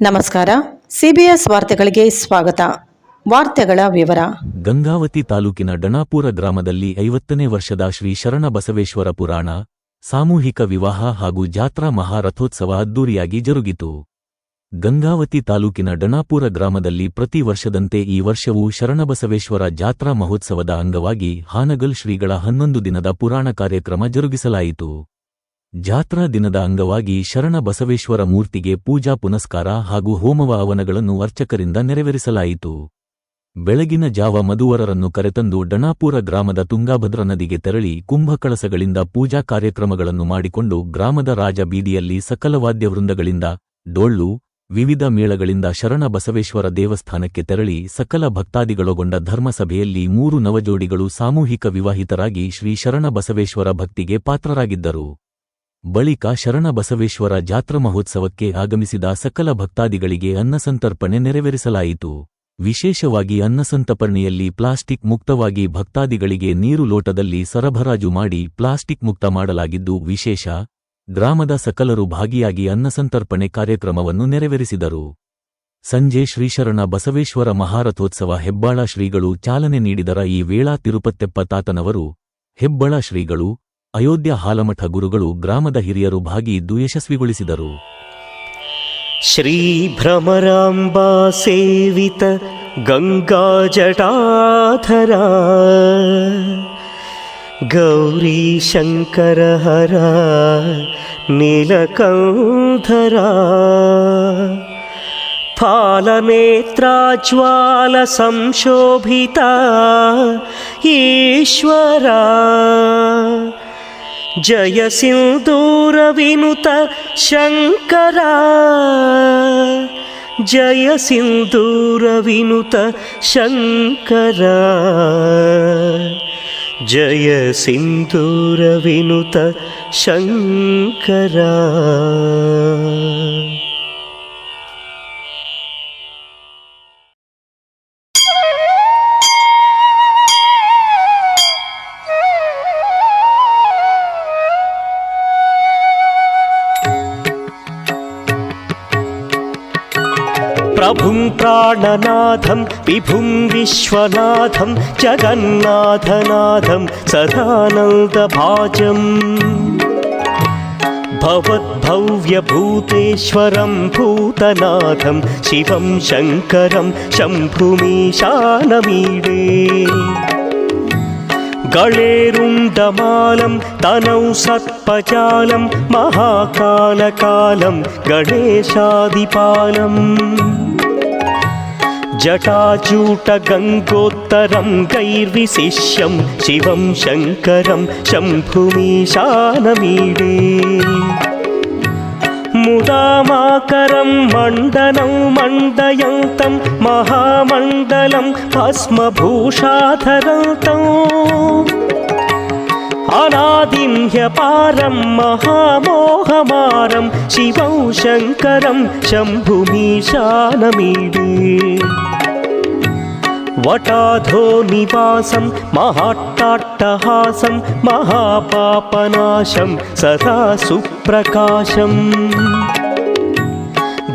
ನಮಸ್ಕಾರ. ಸಿಬಿಎಸ್ ವಾರ್ತೆಗಳಿಗೆ ಸ್ವಾಗತ. ವಾರ್ತೆಗಳ ವಿವರ. ಗಂಗಾವತಿ ತಾಲೂಕಿನ ಡಣಾಪುರ ಗ್ರಾಮದಲ್ಲಿ ಐವತ್ತನೇ ವರ್ಷದ ಶ್ರೀ ಶರಣ ಬಸವೇಶ್ವರ ಪುರಾಣ, ಸಾಮೂಹಿಕ ವಿವಾಹ ಹಾಗೂ ಜಾತ್ರಾ ಮಹಾರಥೋತ್ಸವ ಅದ್ದೂರಿಯಾಗಿ ಜರುಗಿತು. ಗಂಗಾವತಿ ತಾಲೂಕಿನ ಡಣಾಪುರ ಗ್ರಾಮದಲ್ಲಿ ಪ್ರತಿ ವರ್ಷದಂತೆ ಈ ವರ್ಷವೂ ಶರಣಬಸವೇಶ್ವರ ಜಾತ್ರಾ ಮಹೋತ್ಸವದ ಅಂಗವಾಗಿ ಹಾನಗಲ್ ಶ್ರೀಗಳ ಹನ್ನೊಂದು ದಿನದ ಪುರಾಣ ಕಾರ್ಯಕ್ರಮ ಜರುಗಿಸಲಾಯಿತು. ಜಾತ್ರಾ ದಿನದ ಅಂಗವಾಗಿ ಶರಣ ಬಸವೇಶ್ವರ ಮೂರ್ತಿಗೆ ಪೂಜಾ ಪುನಸ್ಕಾರ ಹಾಗೂ ಹೋಮವ ಹವನಗಳನ್ನು ಅರ್ಚಕರಿಂದ ನೆರವೇರಿಸಲಾಯಿತು. ಬೆಳಗಿನ ಜಾವ ಮಧುವರರನ್ನು ಕರೆತಂದು ಡಣಾಪುರ ಗ್ರಾಮದ ತುಂಗಾಭದ್ರ ನದಿಗೆ ತೆರಳಿ ಕುಂಭಕಳಸಗಳಿಂದ ಪೂಜಾ ಕಾರ್ಯಕ್ರಮಗಳನ್ನು ಮಾಡಿಕೊಂಡು ಗ್ರಾಮದ ರಾಜ ಬೀದಿಯಲ್ಲಿ ಸಕಲ ವಾದ್ಯವೃಂದಗಳಿಂದ, ಡೊಳ್ಳು, ವಿವಿಧ ಮೇಳಗಳಿಂದ ಶರಣ ಬಸವೇಶ್ವರ ದೇವಸ್ಥಾನಕ್ಕೆ ತೆರಳಿ ಸಕಲ ಭಕ್ತಾದಿಗಳೊಗೊಂಡ ಧರ್ಮಸಭೆಯಲ್ಲಿ ಮೂರು ನವಜೋಡಿಗಳು ಸಾಮೂಹಿಕ ವಿವಾಹಿತರಾಗಿ ಶ್ರೀ ಶರಣ ಬಸವೇಶ್ವರ ಭಕ್ತಿಗೆ ಪಾತ್ರರಾಗಿದ್ದರು. ಬಳಿಕ ಶರಣ ಬಸವೇಶ್ವರ ಜಾತ್ರಾ ಮಹೋತ್ಸವಕ್ಕೆ ಆಗಮಿಸಿದ ಸಕಲ ಭಕ್ತಾದಿಗಳಿಗೆ ಅನ್ನಸಂತರ್ಪಣೆ ನೆರವೇರಿಸಲಾಯಿತು. ವಿಶೇಷವಾಗಿ ಅನ್ನಸಂತರ್ಪಣೆಯಲ್ಲಿ ಪ್ಲಾಸ್ಟಿಕ್ ಮುಕ್ತವಾಗಿ ಭಕ್ತಾದಿಗಳಿಗೆ ನೀರು ಲೋಟದಲ್ಲಿ ಸರಬರಾಜು ಮಾಡಿ ಪ್ಲಾಸ್ಟಿಕ್ ಮುಕ್ತ ಮಾಡಲಾಗಿದ್ದು ವಿಶೇಷ, ಗ್ರಾಮದ ಸಕಲರು ಭಾಗಿಯಾಗಿ ಅನ್ನಸಂತರ್ಪಣೆ ಕಾರ್ಯಕ್ರಮವನ್ನು ನೆರವೇರಿಸಿದರು. ಸಂಜೆ ಶ್ರೀಶರಣ ಬಸವೇಶ್ವರ ಮಹಾರಥೋತ್ಸವ ಹೆಬ್ಬಾಳ ಶ್ರೀಗಳು ಚಾಲನೆ ನೀಡಿದರ ಈ ವೇಳಾ ತಿರುಪತ್ತೆಪ್ಪ ತಾತನವರು ಹೆಬ್ಬಳ ಶ್ರೀಗಳು ಅಯೋಧ್ಯ ಹಾಲಮಠ ಗುರುಗಳು ಗ್ರಾಮದ ಹಿರಿಯರು ಭಾಗಿಯಿದ್ದು ಯಶಸ್ವಿಗೊಳಿಸಿದರು श्रीभ्रमराम्बा सेवित गङ्गाजटाधरा गौरीशङ्करहरा नीलकन्धरा फालनेत्राज्वालसंशोभिता ईश्वरा जय सिन्दूरविनुत शङ्करा जय सिन्दूरविनुत शङ्करा जय सिन्दूरविनुत शङ्करा प्राणनाथं विभुं विश्वनाथं जगन्नाथनाथं सदानन्दभाजम्। भवद्भव्यभूतेश्वरं भूतनाथं शिवं शङ्करं शम्भुमीशानमीडे। गणेरुण्डमालं तनौ सत्पजालं महाकालकालं गणेशादिपालम् जटाजूटगङ्गोत्तरं गैर्विशिष्यं शिवं शङ्करं शम्भुमीशानमीडे मुदामाकरं मण्डनं मण्डयन्तं महामण्डलं भस्मभूषाधरन्तम् अनादिं ह्यपारं महामोहमारं शिवं शङ्करं शम्भुमीशानमीडे वटाधो निवासं महाट्टाट्टहासं महापापनाशं सदा सुप्रकाशम्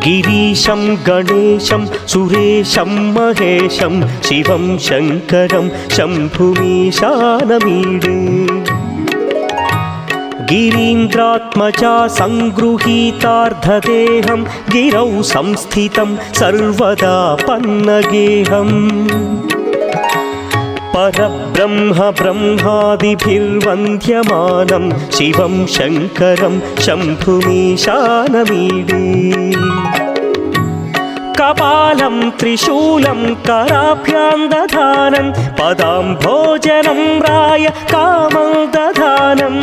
गिरीशं गणेशं सुरेशं महेशं शिवं शङ्करं शम्भुमीशानमीडे गिरीन्द्रात्मजा सङ्गृहीतार्धदेहं गिरौ संस्थितं सर्वदा पन्नगेहम् परब्रह्म ब्रह्मादिभिर्वन्द्यमानं शिवं शङ्करं शम्भुमीशानमीडे कपालं त्रिशूलं कराभ्यां दधानं पदां भोजनं राय कामं दधानम्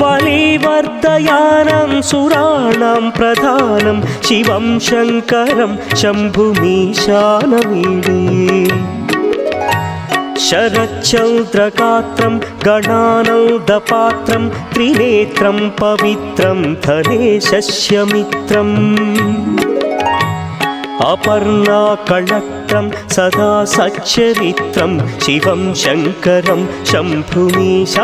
वलिवर्धयानं सुराणां प्रधानं शिवं शङ्करं शम्भुमीशानमीडे शरच्चन्द्रगात्रं गणानन्दपात्रं त्रिनेत्रं पवित्रं धनेशस्यमित्रम् अपर्णाकळत्रं सदा सच्चरित्रं शिवं शङ्करं शम्भुमीशानमीडे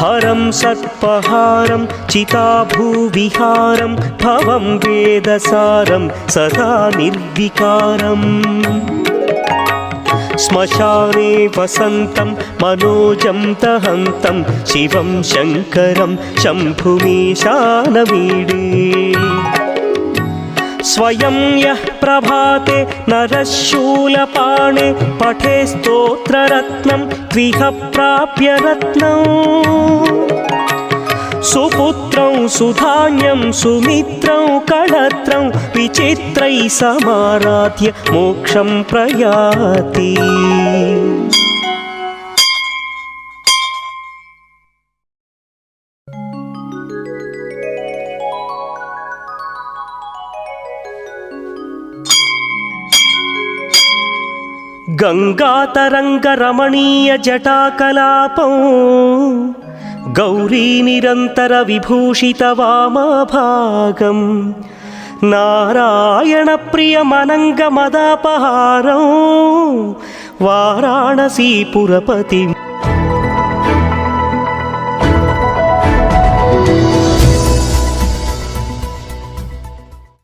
हरं सर्पहारं चिताभूविहारं भवं वेदसारं सदा निर्विकारम् श्मशाने वसन्तं मनोजं दहन्तं शिवं शङ्करं शम्भुमीशानमीडे स्वयं यः प्रभाते नरः शूलपाणे पठे स्तोत्ररत्नं द्विह प्राप्य रत्नम् सुपुत्रं सुधान्यं सुमित्रं कळत्रं विचित्रैः समाराध्य मोक्षं प्रयाति गङ्गातरङ्गरमणीयजटाकलापं गौरीनिरन्तरविभूषितवामभागम् नारायणप्रियमनङ्गमदापहारं वाराणसीपुरपतिम्